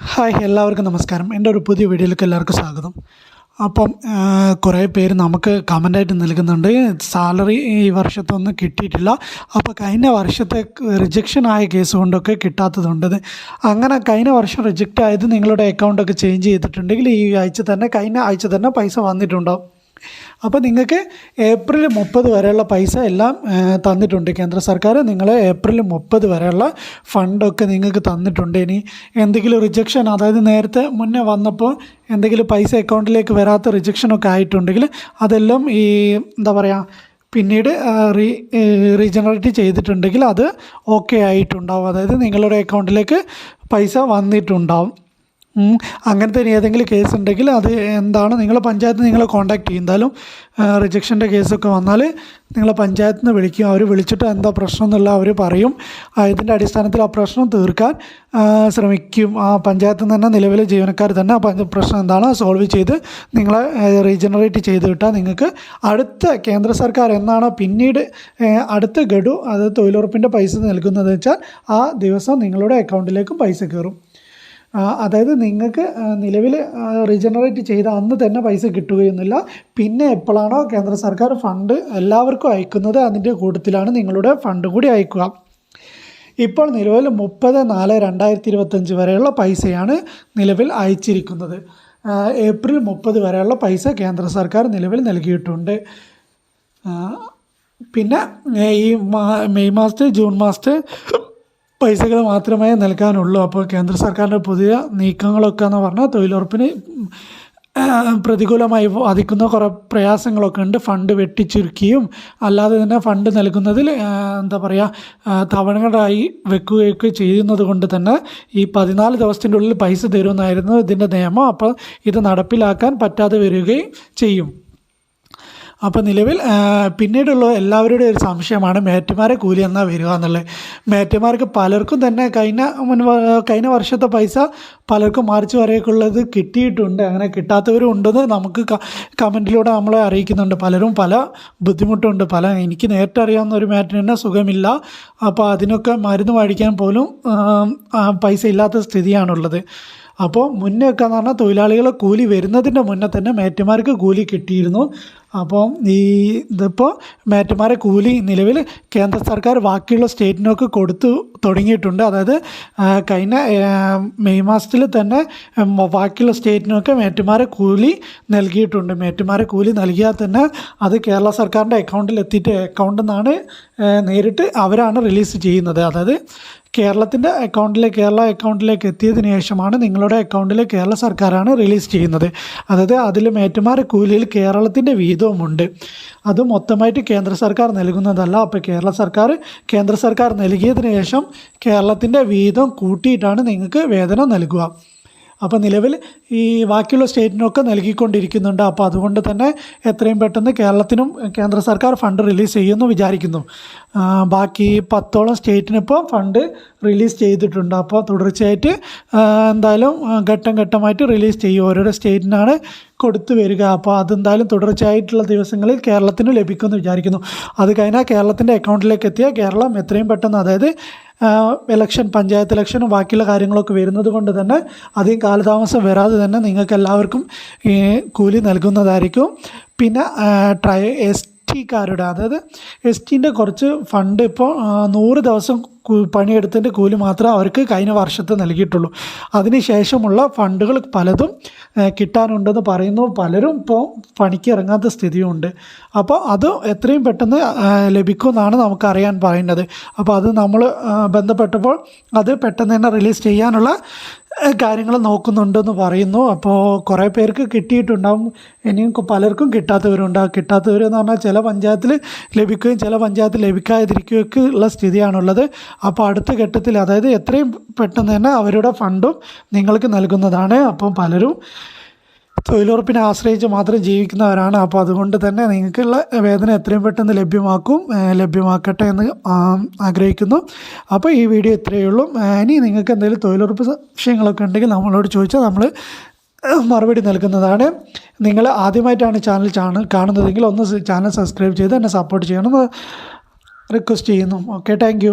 Hi എല്ലാവർക്കും നമസ്കാരം. എന്റെ ഒരു പുതിയ വീഡിയോയിലേക്ക് എല്ലാവർക്കും സ്വാഗതം. അപ്പം കുറേ പേര് നമുക്ക് കമന്റായിട്ട് നൽകുന്നുണ്ട് സാലറി ഈ വർഷത്തൊന്നും കിട്ടിയിട്ടില്ല. അപ്പോൾ കഴിഞ്ഞ വർഷത്തെ റിജക്ഷൻ ആയ കേസ് കൊണ്ടൊക്കെ കിട്ടാത്തതുണ്ട്. അങ്ങനെ കഴിഞ്ഞ വർഷം റിജക്റ്റ് ആയത് നിങ്ങളുടെ അക്കൗണ്ടൊക്കെ ചേഞ്ച് ചെയ്തിട്ടുണ്ടെങ്കിൽ ഈ ആഴ്ച തന്നെ കഴിഞ്ഞ ആഴ്ച തന്നെ പൈസ വന്നിട്ടുണ്ടാവും. അപ്പോൾ നിങ്ങൾക്ക് ഏപ്രിൽ മുപ്പത് വരെയുള്ള പൈസ എല്ലാം തന്നിട്ടുണ്ട്. കേന്ദ്ര സർക്കാർ നിങ്ങളെ ഏപ്രിൽ മുപ്പത് വരെയുള്ള ഫണ്ടൊക്കെ നിങ്ങൾക്ക് തന്നിട്ടുണ്ട്. ഇനി എന്തെങ്കിലും റിജക്ഷൻ അതായത് നേരത്തെ മുന്നേ വന്നപ്പോൾ എന്തെങ്കിലും പൈസ അക്കൗണ്ടിലേക്ക് വരാത്ത റിജക്ഷനൊക്കെ ആയിട്ടുണ്ടെങ്കിൽ അതെല്ലാം ഈ എന്താ പറയുക പിന്നീട് റീ റീജനറേറ്റ് ചെയ്തിട്ടുണ്ടെങ്കിൽ അത് ഓക്കെ ആയിട്ടുണ്ടാവും. അതായത് നിങ്ങളുടെ അക്കൗണ്ടിലേക്ക് പൈസ വന്നിട്ടുണ്ടാവും. അങ്ങനത്തെ ഏതെങ്കിലും കേസ് ഉണ്ടെങ്കിൽ അത് എന്താണ്? നിങ്ങൾ പഞ്ചായത്ത് നിങ്ങളെ കോൺടാക്ട് ചെയ്യും. എന്തായാലും റിജക്ഷന്റെ കേസൊക്കെ വന്നാൽ നിങ്ങളെ പഞ്ചായത്തിൽ നിന്ന് വിളിക്കും. അവർ വിളിച്ചിട്ട് എന്താ പ്രശ്നം എന്നുള്ള അവർ പറയും. ഇതിന്റെ അടിസ്ഥാനത്തിൽ ആ പ്രശ്നം തീർക്കാൻ ശ്രമിക്കും. ആ പഞ്ചായത്തിൽ നിന്ന് തന്നെ നിലവിലെ ജീവനക്കാർ തന്നെ ആ പ്രശ്നം എന്താണ് സോൾവ് ചെയ്ത് നിങ്ങളെ റീജനറേറ്റ് ചെയ്ത് കിട്ടാൻ നിങ്ങൾക്ക് അടുത്ത കേന്ദ്ര സർക്കാർ എന്നാണോ പിന്നീട് അടുത്ത ഗഡു അത് തൊഴിലുറപ്പിന്റെ പൈസ നൽകുന്നത് വെച്ചാൽ ആ ദിവസം നിങ്ങളുടെ അക്കൗണ്ടിലേക്കും പൈസ കയറും. അതായത് നിങ്ങൾക്ക് നിലവിൽ റീജനറേറ്റ് ചെയ്ത അന്ന് തന്നെ പൈസ കിട്ടുകയൊന്നുമില്ല. പിന്നെ എപ്പോഴാണോ കേന്ദ്ര സർക്കാർ ഫണ്ട് എല്ലാവർക്കും അയക്കുന്നത് അതിന്റെ കൂട്ടത്തിലാണ് നിങ്ങളുടെ ഫണ്ട് കൂടി അയക്കുക. ഇപ്പോൾ നിലവിൽ മുപ്പത് നാല് രണ്ടായിരത്തി ഇരുപത്തഞ്ച് വരെയുള്ള പൈസയാണ് നിലവിൽ അയച്ചിരിക്കുന്നത്. ഏപ്രിൽ മുപ്പത് വരെയുള്ള പൈസ കേന്ദ്ര സർക്കാർ നിലവിൽ നൽകിയിട്ടുണ്ട്. പിന്നെ ഈ മെയ് മാസത്തെ ജൂൺ മാസത്തെ പൈസകൾ മാത്രമേ നൽകാനുള്ളൂ. അപ്പോൾ കേന്ദ്ര സർക്കാരിന്റെ പുതിയ നീക്കങ്ങളൊക്കെ എന്ന് പറഞ്ഞാൽ തൊഴിലുറപ്പിന് പ്രതികൂലമായി ബാധിക്കുന്ന കുറേ പ്രയാസങ്ങളൊക്കെ ഉണ്ട്. ഫണ്ട് വെട്ടിച്ചുരുക്കിയും അല്ലാതെ തന്നെ ഫണ്ട് നൽകുന്നതിൽ എന്താ പറയുക തവണകളായി വെക്കുകയൊക്കെ ചെയ്യുന്നത് കൊണ്ട് തന്നെ ഈ പതിനാല് ദിവസത്തിന്റെ ഉള്ളിൽ പൈസ തരുമെന്നായിരുന്നു ഇതിന്റെ നിയമം. അപ്പോൾ ഇത് നടപ്പിലാക്കാൻ പറ്റാതെ വരികയും ചെയ്യും. അപ്പോൾ നിലവിൽ പിന്നീടുള്ള എല്ലാവരുടെയും ഒരു സംശയമാണ് മേറ്റുമാരെ കൂലി എന്നാൽ വരിക എന്നുള്ളത്. മേറ്റുമാർക്ക് പലർക്കും തന്നെ കഴിഞ്ഞ മുൻ കഴിഞ്ഞ വർഷത്തെ പൈസ പലർക്കും മാർച്ച് വരെയൊക്കെയുള്ളത് കിട്ടിയിട്ടുണ്ട്. അങ്ങനെ കിട്ടാത്തവരും ഉണ്ടെന്ന് നമുക്ക് കമന്റിലൂടെ നമ്മളെ അറിയിക്കുന്നുണ്ട്. പലരും പല ബുദ്ധിമുട്ടുണ്ട്. പല എനിക്ക് നേരിട്ട് അറിയാവുന്ന ഒരു മാറ്റിന് തന്നെ സുഖമില്ല. അപ്പോൾ അതിനൊക്കെ മരുന്ന് മേടിക്കാൻ പോലും പൈസ ഇല്ലാത്ത സ്ഥിതിയാണുള്ളത്. അപ്പോൾ മുന്നേ ഒക്കെ എന്ന് പറഞ്ഞാൽ തൊഴിലാളികളെ കൂലി വരുന്നതിന്റെ മുന്നേ തന്നെ മേറ്റുമാർക്ക് കൂലി കിട്ടിയിരുന്നു. അപ്പോൾ ഈ ഇതിപ്പോൾ മേറ്റുമാരെ കൂലി നിലവിൽ കേന്ദ്ര സർക്കാർ ബാക്കിയുള്ള സ്റ്റേറ്റിനൊക്കെ കൊടുത്തു തുടങ്ങിയിട്ടുണ്ട്. അതായത് കഴിഞ്ഞ മെയ് മാസത്തിൽ തന്നെ ബാക്കിയുള്ള സ്റ്റേറ്റിനൊക്കെ മേറ്റുമാരെ കൂലി നൽകിയിട്ടുണ്ട്. മേറ്റുമാരെ കൂലി നൽകിയാൽ തന്നെ അത് കേരള സർക്കാരിന്റെ അക്കൗണ്ടിൽ എത്തിയിട്ട് അക്കൗണ്ടിൽ നിന്നാണ് നേരിട്ട് അവരാണ് റിലീസ് ചെയ്യുന്നത്. അതായത് കേരളത്തിന്റെ അക്കൗണ്ടിലേക്ക് കേരള അക്കൗണ്ടിലേക്ക് എത്തിയതിന് ശേഷമാണ് നിങ്ങളുടെ അക്കൗണ്ടിൽ കേരള സർക്കാരാണ് റിലീസ് ചെയ്യുന്നത്. അതായത് അതിൽ മേറ്റുമാരെ കൂലിയിൽ കേരളത്തിന്റെ വീതവുമുണ്ട് അത് മൊത്തമായിട്ട് കേന്ദ്ര സർക്കാർ നൽകുന്നതല്ല. അപ്പോൾ കേരള സർക്കാർ കേന്ദ്ര സർക്കാർ നൽകിയതിന് ശേഷം കേരളത്തിന്റെ വീതം കൂട്ടിയിട്ടാണ് നിങ്ങൾക്ക് വേതനം നൽകുക. അപ്പോൾ നിലവിൽ ഈ ബാക്കിയുള്ള സ്റ്റേറ്റിനൊക്കെ നൽകിക്കൊണ്ടിരിക്കുന്നുണ്ട്. അപ്പോൾ അതുകൊണ്ട് തന്നെ എത്രയും പെട്ടെന്ന് കേരളത്തിനും കേന്ദ്ര സർക്കാർ ഫണ്ട് റിലീസ് ചെയ്യുമെന്ന് വിചാരിക്കുന്നു. ബാക്കി പത്തോളം സ്റ്റേറ്റിനിപ്പോൾ ഫണ്ട് റിലീസ് ചെയ്തിട്ടുണ്ട്. അപ്പോൾ തുടർച്ചയായിട്ട് എന്തായാലും ഘട്ടം ഘട്ടമായിട്ട് റിലീസ് ചെയ്യും. ഓരോരോ സ്റ്റേറ്റിനാണ് കൊടുത്തു വരിക. അപ്പോൾ അതെന്തായാലും തുടർച്ചയായിട്ടുള്ള ദിവസങ്ങളിൽ കേരളത്തിന് ലഭിക്കുമെന്ന് വിചാരിക്കുന്നു. അത് കഴിഞ്ഞാൽ കേരളത്തിന്റെ അക്കൗണ്ടിലേക്ക് എത്തിയ കേരളം എത്രയും പെട്ടെന്ന് അതായത് ഇലക്ഷൻ പഞ്ചായത്ത് ഇലക്ഷനും ബാക്കിയുള്ള കാര്യങ്ങളൊക്കെ വരുന്നത് കൊണ്ട് തന്നെ അധികം കാലതാമസം വരാതെ തന്നെ നിങ്ങൾക്ക് എല്ലാവർക്കും കൂലി നൽകുന്നതായിരിക്കും. പിന്നെ ട്രൈ എസ് ടിക്കാരുടെ അതായത് എസ് ടീന്റെ കുറച്ച് ഫണ്ട് ഇപ്പോൾ നൂറ് ദിവസം പണിയെടുത്തതിന്റെ കൂലി മാത്രമേ അവർക്ക് കഴിഞ്ഞ വർഷത്തെ നൽകിയിട്ടുള്ളൂ. അതിന് ശേഷമുള്ള ഫണ്ടുകൾ പലതും കിട്ടാനുണ്ടെന്ന് പറയുന്നു. പലരും ഇപ്പോൾ പണിക്ക് ഇറങ്ങാത്ത സ്ഥിതിയുണ്ട്. അപ്പോൾ അത് എത്രയും പെട്ടെന്ന് ലഭിക്കുമെന്നാണ് നമുക്കറിയാൻ പറയുന്നത്. അപ്പോൾ അത് നമ്മൾ ബന്ധപ്പെട്ടപ്പോൾ അത് പെട്ടെന്ന് തന്നെ റിലീസ് ചെയ്യാനുള്ള കാര്യങ്ങൾ നോക്കുന്നുണ്ടെന്ന് പറയുന്നു. അപ്പോൾ കുറേ പേർക്ക് കിട്ടിയിട്ടുണ്ടാവും. ഇനിയും പലർക്കും കിട്ടാത്തവരുണ്ട്. ആ കിട്ടാത്തവരെന്ന് പറഞ്ഞാൽ ചില പഞ്ചായത്തിൽ ലഭിക്കുകയും ചില പഞ്ചായത്തിൽ ലഭിക്കാതിരിക്കുകയൊക്കെ ഉള്ള സ്ഥിതിയാണുള്ളത്. അപ്പോൾ അടുത്ത ഘട്ടത്തിൽ അതായത് എത്രയും പെട്ടെന്ന് തന്നെ അവരുടെ ഫണ്ടും നിങ്ങൾക്ക് നൽകുന്നതാണ്. അപ്പം പലരും തൊഴിലുറപ്പിനെ ആശ്രയിച്ച് മാത്രം ജീവിക്കുന്നവരാണ്. അപ്പോൾ അതുകൊണ്ട് തന്നെ നിങ്ങൾക്കുള്ള വേദന എത്രയും പെട്ടെന്ന് ലഭ്യമാക്കും ലഭ്യമാക്കട്ടെ എന്ന് ആഗ്രഹിക്കുന്നു. അപ്പോൾ ഈ വീഡിയോ ഇത്രയേ ഉള്ളൂ. ഇനി നിങ്ങൾക്ക് എന്തെങ്കിലും തൊഴിലുറപ്പ് വിഷയങ്ങളൊക്കെ ഉണ്ടെങ്കിൽ നമ്മളോട് ചോദിച്ചാൽ നമ്മൾ മറുപടി നൽകുന്നതാണ്. നിങ്ങൾ ആദ്യമായിട്ടാണ് ചാനൽ ചാനൽ കാണുന്നതെങ്കിൽ ഒന്ന് ചാനൽ സബ്സ്ക്രൈബ് ചെയ്ത് എന്നെ സപ്പോർട്ട് ചെയ്യണമെന്ന് റിക്വസ്റ്റ് ചെയ്യുന്നു. Okay thank